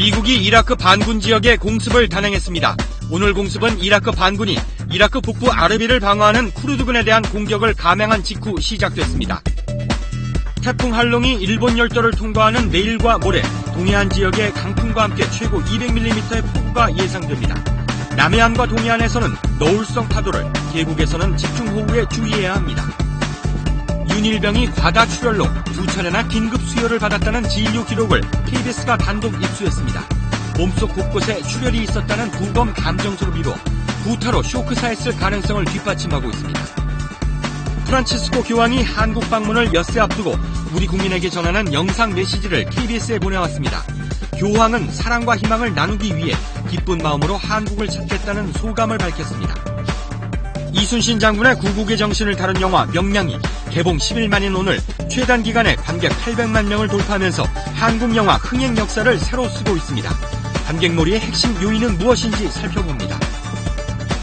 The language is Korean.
미국이 이라크 반군 지역에 공습을 단행했습니다. 오늘 공습은 이라크 반군이 이라크 북부 아르비를 방어하는 쿠르드군에 대한 공격을 감행한 직후 시작됐습니다. 태풍 할롱이 일본 열도를 통과하는 내일과 모레 동해안 지역에 강풍과 함께 최고 200mm의 폭우가 예상됩니다. 남해안과 동해안에서는 너울성 파도를, 계곡에서는 집중호우에 주의해야 합니다. 윤일병이 과다 출혈로 두 차례나 긴급 수혈을 받았다는 진료 기록을 KBS가 단독 입수했습니다. 몸속 곳곳에 출혈이 있었다는 부검 감정서로 미뤄 구타로 쇼크사했을 가능성을 뒷받침하고 있습니다. 프란치스코 교황이 한국 방문을 엿새 앞두고 우리 국민에게 전하는 영상 메시지를 KBS에 보내왔습니다. 교황은 사랑과 희망을 나누기 위해 기쁜 마음으로 한국을 찾겠다는 소감을 밝혔습니다. 이순신 장군의 구국의 정신을 다룬 영화 명량이 개봉 10일만인 오늘 최단 기간에 관객 800만 명을 돌파하면서 한국 영화 흥행 역사를 새로 쓰고 있습니다. 관객놀이의 핵심 요인은 무엇인지 살펴봅니다.